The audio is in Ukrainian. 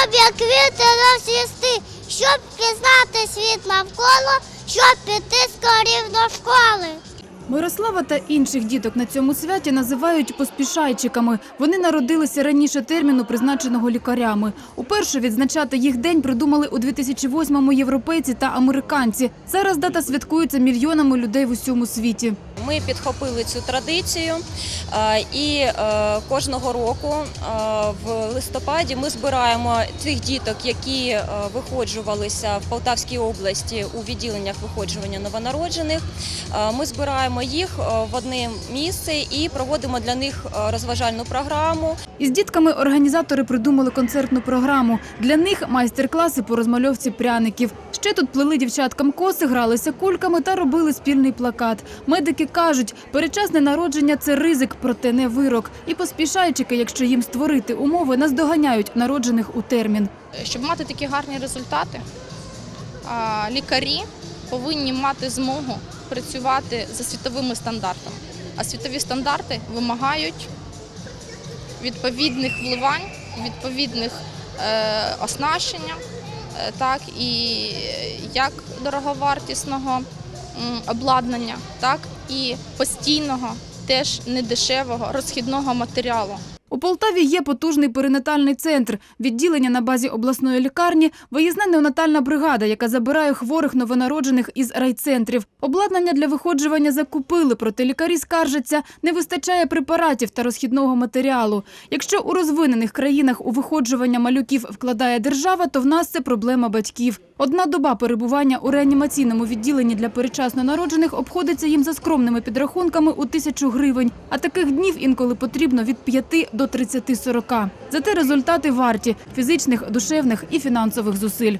щоб як квіти розцвісти, щоб пізнати світ навколо, щоб піти скорів до школи. Мирослава та інших діток на цьому святі називають поспішайчиками. Вони народилися раніше терміну, призначеного лікарями. Уперше відзначати їх день придумали у 2008-му європейці та американці. Зараз дата святкується мільйонами людей в усьому світі. Ми підхопили цю традицію е, і е, кожного року е, в листопаді ми збираємо тих діток, які виходжувалися в Полтавській області у відділеннях виходжування новонароджених. Ми збираємо їх в одне місце і проводимо для них розважальну програму. Із дітками організатори придумали концертну програму. Для них майстер-класи по розмальовці пряників. Ще тут плели дівчаткам коси, гралися кульками та робили спільний плакат. Медики кажуть, передчасне народження це ризик, проте не вирок. І поспішайчики, якщо їм створити умови, наздоганяють народжених у термін. Щоб мати такі гарні результати, лікарі повинні мати змогу працювати за світовими стандартами. А світові стандарти вимагають відповідних вливань, відповідних е, оснащення, е, так і як дороговартісного обладнання, так і постійного, теж недешевого розхідного матеріалу. У Полтаві є потужний перинатальний центр, відділення на базі обласної лікарні, виїзна неонатальна бригада, яка забирає хворих новонароджених із райцентрів. Обладнання для виходжування закупили, проте лікарі скаржаться, не вистачає препаратів та розхідного матеріалу. Якщо у розвинених країнах у виходжування малюків вкладає держава, то в нас це проблема батьків. Одна доба перебування у реанімаційному відділенні для передчасно народжених обходиться їм за скромними підрахунками у тисячу гривень. А таких днів інколи потрібно від 5 до 30-40. Зате результати варті фізичних, душевних і фінансових зусиль.